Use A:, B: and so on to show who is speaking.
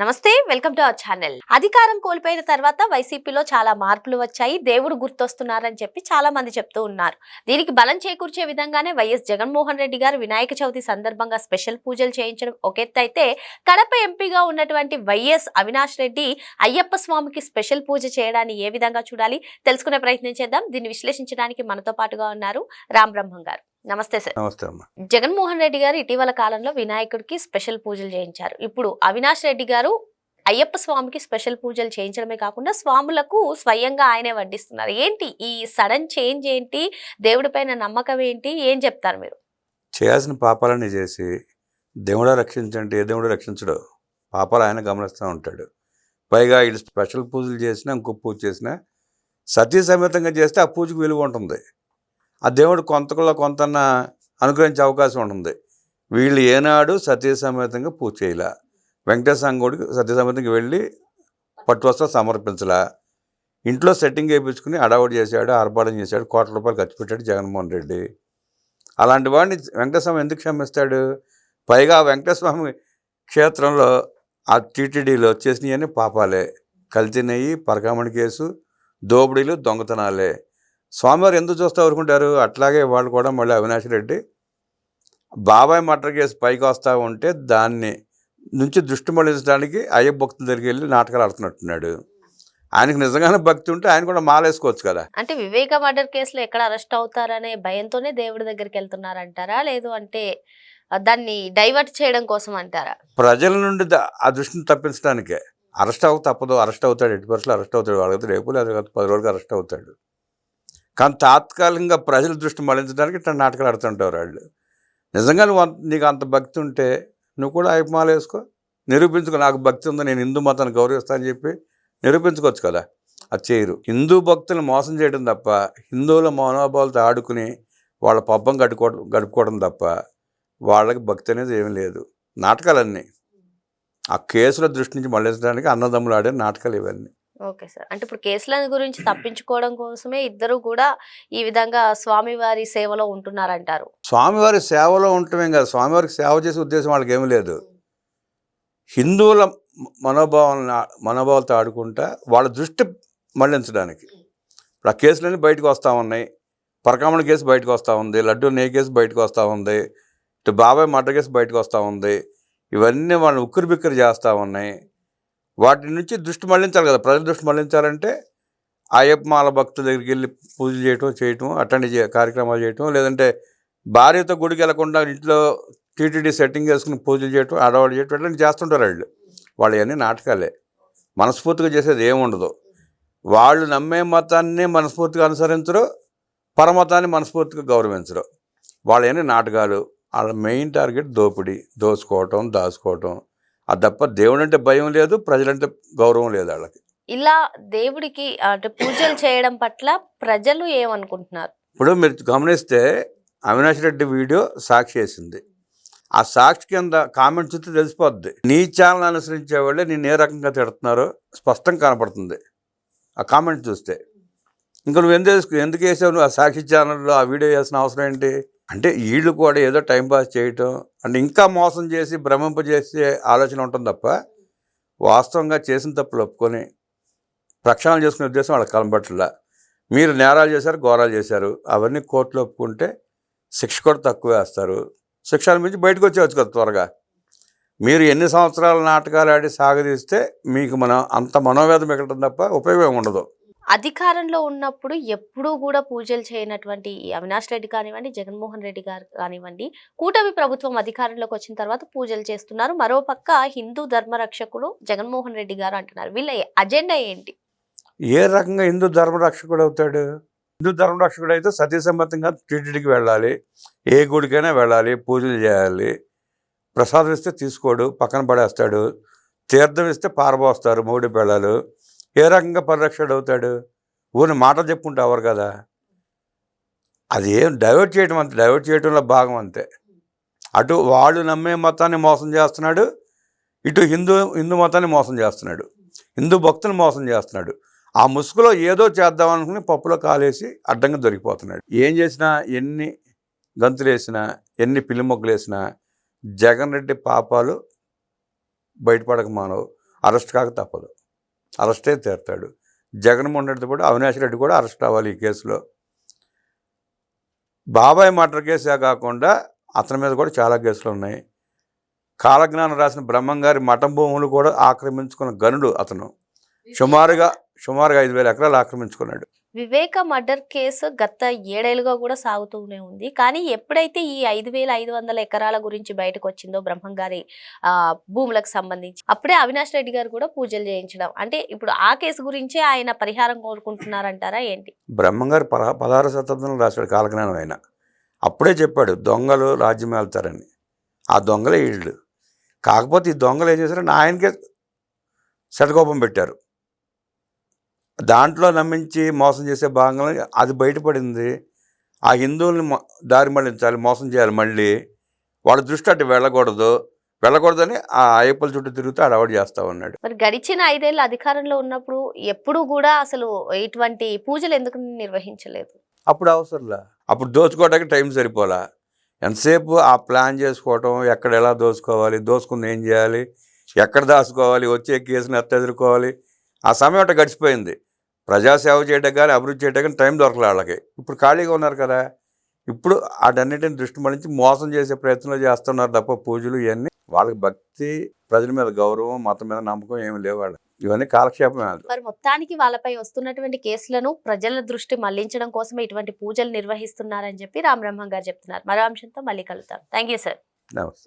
A: నమస్తే welcome to our channel. అధికారం కోల్పోయిన తర్వాత వైసీపీలో చాలా మార్పులు వచ్చాయి. దేవుడు గుర్తొస్తున్నారని చెప్పి చాలా మంది చెప్తూ ఉన్నారు. దీనికి బలం చేకూర్చే విధంగానే వైఎస్ జగన్మోహన్ రెడ్డి గారు వినాయక చవితి సందర్భంగా స్పెషల్ పూజలు చేయించడం ఒక ఎత్తు అయితే కడప ఎంపీగా ఉన్నటువంటి వైఎస్ అవినాష్ రెడ్డి అయ్యప్ప స్వామికి స్పెషల్ పూజ చేయడాన్ని ఏ విధంగా చూడాలి? తెలుసుకునే ప్రయత్నం చేద్దాం. దీన్ని విశ్లేషించడానికి మనతో పాటుగా ఉన్నారు రామ్ బ్రహ్మం గారు. నమస్తే సార్.
B: నమస్తే అమ్మ.
A: జగన్మోహన్ రెడ్డి గారు ఇటీవల కాలంలో వినాయకుడికి స్పెషల్ పూజలు చేయించారు. ఇప్పుడు అవినాష్ రెడ్డి గారు అయ్యప్ప స్వామికి స్పెషల్ పూజలు చేయించడమే కాకుండా స్వాములకు స్వయంగా ఆయనే వడ్డిస్తున్నారు. ఏంటి ఈ సడన్ చేంజ్ ఏంటి? దేవుడి పైన నమ్మకం ఏంటి? ఏం చెప్తారు మీరు?
B: చేయాల్సిన పాపాలన్నీ చేసి దేవుడా రక్షించండి ఏ దేవుడు రక్షించడు. పాపాలు ఆయన గమనిస్తూ ఉంటాడు. పైగా వీళ్ళు స్పెషల్ పూజలు చేసినా ఇంకో పూజ చేసినా సతీ సమేతంగా చేస్తే ఆ పూజకు విలువ ఉంటుంది. ఆ దేవుడు కొంతలో కొంత అనుగ్రహించే అవకాశం ఉంటుంది. వీళ్ళు ఏనాడు సత్యసమేతంగా పూజ చేయలే. వెంకటేశ్వర గుడికి సత్యసమేతంగా వెళ్ళి పట్టువస్త్రం సమర్పించలా. ఇంట్లో సెట్టింగ్ వేయించుకుని అడావుడి చేశాడు ఆర్భాటం చేశాడు కోట్ల రూపాయలు ఖర్చు పెట్టాడు జగన్మోహన్ రెడ్డి. అలాంటి వాడిని వెంకటస్వామి ఎందుకు క్షమిస్తాడు? పైగా వెంకటస్వామి క్షేత్రంలో ఆ టీటీడీలో వచ్చేసినవన్నీ పాపాలే. కల్తీ పరకామణి కేసు దోపిడీలు దొంగతనాలే. స్వామివారు ఎందుకు చూస్తూ ఊరుకుంటారు? అట్లాగే వాళ్ళు కూడా మళ్ళీ అవినాష్ రెడ్డి బాబాయ్ మర్డర్ కేసు పైకి వస్తూ ఉంటే దాన్ని నుంచి దృష్టి మళ్ళించడానికి అయ్యప్ప భక్తుల దగ్గరికి వెళ్ళి నాటకాలు ఆడుతున్నట్టున్నాడు. ఆయనకు నిజంగానే భక్తి ఉంటే ఆయన కూడా మాలేసుకోవచ్చు కదా.
A: అంటే వివేక మర్డర్ కేసులో ఎక్కడ అరెస్ట్ అవుతారనే భయంతోనే దేవుడి దగ్గరికి వెళ్తున్నారంటారా? లేదు అంటే దాన్ని డైవర్ట్ చేయడం కోసం అంటారా?
B: ప్రజల నుండి ఆ దృష్టిని తప్పించడానికే. అరెస్ట్ అవ్వ తప్పదు. అరెస్ట్ అవుతాడు. ఎట్టి పరిస్థితులు అరెస్ట్ అవుతాడు. వాళ్ళకి రేపు లేదా పది రోజులకి అరెస్ట్ అవుతాడు. కానీ తాత్కాలికంగా ప్రజల దృష్టి మళ్ళించడానికి ఇట్లా నాటకాలు ఆడుతుంటారు వాళ్ళు. నిజంగా నువ్వు నీకు అంత భక్తి ఉంటే నువ్వు కూడా అయ్యమాల వేసుకో. నిరూపించుకో నాకు భక్తి ఉందో నేను హిందూ మతాన్ని గౌరవిస్తానని చెప్పి నిరూపించుకోవచ్చు కదా. అది చేయరు. హిందూ భక్తులను మోసం చేయడం తప్ప హిందువుల మనోభావాలతో ఆడుకుని వాళ్ళ పబ్బం గడుపుకోవడం గడుపుకోవడం తప్ప వాళ్ళకి భక్తి అనేది ఏమీ లేదు. నాటకాలన్నీ. ఆ కేసుల దృష్టి నుంచి మళ్ళించడానికి అన్నదమ్ములు ఆడే నాటకాలు ఇవన్నీ.
A: Okay sir. అంటే ఇప్పుడు కేసుల గురించి తప్పించుకోవడం కోసమే ఇద్దరు కూడా ఈ విధంగా స్వామివారి సేవలో ఉంటున్నారంటారు.
B: స్వామివారి సేవలో ఉండటమే కాదు. స్వామివారికి సేవ చేసే ఉద్దేశం వాళ్ళకి ఏమీ లేదు. హిందువుల మనోభావాలను మనోభావాలతో ఆడుకుంటా వాళ్ళ దృష్టి మళ్ళించడానికి. ఇప్పుడు ఆ కేసులన్నీ బయటకు వస్తూ ఉన్నాయి. పరకామణ కేసు బయటకు వస్తూ ఉంది. లడ్డు నే కేసు బయటకు వస్తూ ఉంది. ఇటు బాబాయ్ మర్డర్ కేసు బయటకు వస్తూ ఉంది. ఇవన్నీ వాళ్ళని ఉక్కిరి బిక్కిరి చేస్తూ ఉన్నాయి. వాటి నుంచి దృష్టి మళ్ళించాలి కదా. ప్రజల దృష్టి మళ్ళించాలంటే అయ్యప్పమాల భక్తుల దగ్గరికి వెళ్ళి పూజలు చేయటం చేయటం అటెండ్ చే- కార్యక్రమాలు చేయటం లేదంటే భార్యతో గుడికి వెళ్ళకుండా ఇంట్లో టీటీడీ సెట్టింగ్ వేసుకుని పూజలు చేయటం ఆడవాళ్ళు చేయటం ఇట్లాంటి చేస్తుంటారు వాళ్ళు. వాళ్ళు ఇవన్నీ నాటకాలే. మనస్ఫూర్తిగా చేసేది ఏముండదు. వాళ్ళు నమ్మే మతాన్ని మనస్ఫూర్తిగా అనుసరించరు పరమతాన్ని మనస్ఫూర్తిగా గౌరవించరు. వాళ్ళు నాటకాలు. వాళ్ళ మెయిన్ టార్గెట్ దోపిడీ దోచుకోవటం దాచుకోవటం అది తప్ప దేవుడు అంటే భయం లేదు ప్రజలంటే గౌరవం లేదు వాళ్ళకి.
A: ఇలా దేవుడికి అంటే పూజలు చేయడం పట్ల ప్రజలు ఏమనుకుంటున్నారు?
B: ఇప్పుడు మీరు గమనిస్తే అవినాష్ రెడ్డి వీడియో సాక్షి వేసింది. ఆ సాక్షి కింద కామెంట్ చూస్తే తెలిసిపోద్ది. నీ ఛానల్ అనుసరించే వాళ్ళే నేను ఏ రకంగా తిడుతున్నారో స్పష్టంగా కనపడుతుంది ఆ కామెంట్ చూస్తే. ఇంకా నువ్వు ఎందుకు ఎందుకు వేసావు? నువ్వు ఆ సాక్షి ఛానల్లో ఆ వీడియో వేసిన అవసరం ఏంటి? అంటే వీళ్ళు కూడా ఏదో టైం పాస్ చేయటం అంటే ఇంకా మోసం చేసి భ్రమింపజేసే ఆలోచన ఉంటుంది తప్ప వాస్తవంగా చేసిన తప్పులు ఒప్పుకొని ప్రక్షాళన చేసుకునే ఉద్దేశం వాళ్ళకి కనబట్టలా మీరు నేరాలు చేశారు ఘోరాలు చేశారు. అవన్నీ కోర్టులో ఒప్పుకుంటే శిక్ష కూడా తక్కువ వేస్తారు. శిక్షల మించి బయటకు వచ్చేవచ్చు కదా త్వరగా. మీరు ఎన్ని సంవత్సరాల నాటకాలు ఆడి సాగదీస్తే మీకు మనం అంత మనోవేదం మిగలటం తప్ప ఉపయోగం ఉండదు.
A: అధికారంలో ఉన్నప్పుడు ఎప్పుడూ కూడా పూజలు చేయనటువంటి అవినాష్ రెడ్డి కానివ్వండి జగన్మోహన్ రెడ్డి గారు కానివ్వండి కూటమి ప్రభుత్వం అధికారంలోకి వచ్చిన తర్వాత పూజలు చేస్తున్నారు. మరోపక్క హిందూ ధర్మరక్షకుడు జగన్మోహన్ రెడ్డి గారు అంటున్నారు. వీళ్ళ అజెండా ఏంటి?
B: ఏ రకంగా హిందూ ధర్మరక్షకుడు అవుతాడు? హిందూ ధర్మరక్షకుడు అయితే సతీసమ్మతంగా టీటీడీకి వెళ్ళాలి ఏ గుడికైనా వెళ్ళాలి పూజలు చేయాలి. ప్రసాదం ఇస్తే తీసుకోడు పక్కన పడేస్తాడు. తీర్థం ఇస్తే పారబోస్తారు మూడు పిల్లలు. ఏ రకంగా పరిరక్షకుడు అవుతాడు? ఊరిని మాటలు చెప్పుకుంటే అవరు కదా. అది ఏం డైవర్ట్ చేయడం అంతే డైవర్ట్ చేయడంలో భాగం అంతే. అటు వాళ్ళు నమ్మే మతాన్ని మోసం చేస్తున్నాడు ఇటు హిందూ హిందూ మతాన్ని మోసం చేస్తున్నాడు హిందూ భక్తులు మోసం చేస్తున్నాడు. ఆ ముసుగులో ఏదో చేద్దాం అనుకుని పప్పులో కాలేసి అడ్డంగా దొరికిపోతున్నాడు. ఏం చేసినా ఎన్ని గంతులు వేసినా ఎన్ని పిల్లి మొగ్గలు వేసినా జగన్ రెడ్డి పాపాలు బయటపడక మానవు అరెస్ట్ కాక తప్పదు. అరెస్టే తీరుతాడు జగన్మోహన్ రెడ్డితో పాటు అవినాష్ రెడ్డి కూడా అరెస్ట్ అవ్వాలి ఈ కేసులో. బాబాయ్ మర్డర్ కేసే కాకుండా అతని మీద కూడా చాలా కేసులు ఉన్నాయి. కాలజ్ఞానం రాసిన బ్రహ్మంగారి మఠం భూములు కూడా ఆక్రమించుకున్న గనుడు అతను. సుమారుగా సుమారుగా ఐదు వేల ఎకరాలు ఆక్రమించుకున్నాడు.
A: వివేక మర్డర్ కేసు గత ఏడేళ్ళుగా కూడా సాగుతూనే ఉంది. కానీ ఎప్పుడైతే ఈ ఐదు వేల ఐదు వందల ఎకరాల గురించి బయటకు వచ్చిందో బ్రహ్మం గారి ఆ, భూములకు సంబంధించి అప్పుడే అవినాష్ రెడ్డి గారు కూడా పూజలు చేయించడం. అంటే ఇప్పుడు ఆ కేసు గురించే ఆయన పరిహారం కోరుకుంటున్నారంటారా ఏంటి?
B: బ్రహ్మంగారు పద పదహారు శతాబ్దంలో రాశాడు కాలజ్ఞానం ఆయన. అప్పుడే చెప్పాడు దొంగలు రాజ్యం వెళ్తారని ఆ దొంగలే వీళ్ళు కాకపోతే ఈ దొంగలు ఏం చేశారంటే ఆయనకే శటకోపం పెట్టారు. దాంట్లో నమ్మించి మోసం చేసే భాగంలో అది బయటపడింది. ఆ హిందువుల్ని దారి మళ్ళించాలి మోసం చేయాలి మళ్ళీ. వాళ్ళ దృష్టి అటు వెళ్ళకూడదు. వెళ్ళకూడదని ఆ అయ్యప్పల చుట్టూ తిరుగుతూ అడవాడు చేస్తూ ఉన్నాడు.
A: మరి గడిచిన ఐదేళ్ళు అధికారంలో ఉన్నప్పుడు ఎప్పుడు కూడా అసలు ఇటువంటి పూజలు ఎందుకు నిర్వహించలేదు?
B: అప్పుడు అవసరంలా? అప్పుడు దోచుకోవడానికి టైం సరిపోలా. ఎంతసేపు ఆ ప్లాన్ చేసుకోవటం ఎక్కడ ఎలా దోచుకోవాలి దోచుకుంది ఏం చేయాలి ఎక్కడ దాచుకోవాలి వచ్చే కేసుని ఎత్త ఎదుర్కోవాలి. ఆ సమయం అట్ట గడిచిపోయింది. ప్రజాసేవ చేయడం కానీ అభివృద్ధి చేయడం కానీ టైం దొరకలే వాళ్ళకి. ఇప్పుడు ఖాళీగా ఉన్నారు కదా ఇప్పుడు వాటన్నిటిని దృష్టి మళ్ళించి మోసం చేసే ప్రయత్నంలో చేస్తున్నారు తప్ప పూజలు ఇవన్నీ వాళ్ళకి భక్తి ప్రజల మీద గౌరవం మతం మీద నమ్మకం ఏమి లేవు వాళ్ళు ఇవన్నీ కాలక్షేపమే
A: మరి మొత్తానికి వాళ్ళపై వస్తున్నటువంటి కేసులను ప్రజల దృష్టి మళ్ళించడం కోసం ఇటువంటి పూజలు నిర్వహిస్తున్నారని చెప్పి రామ్ బ్రహ్మం గారు చెప్తున్నారు. మరో అంశంతో మళ్ళీ కలుద్దాం. Thank you sir.
B: నమస్తే.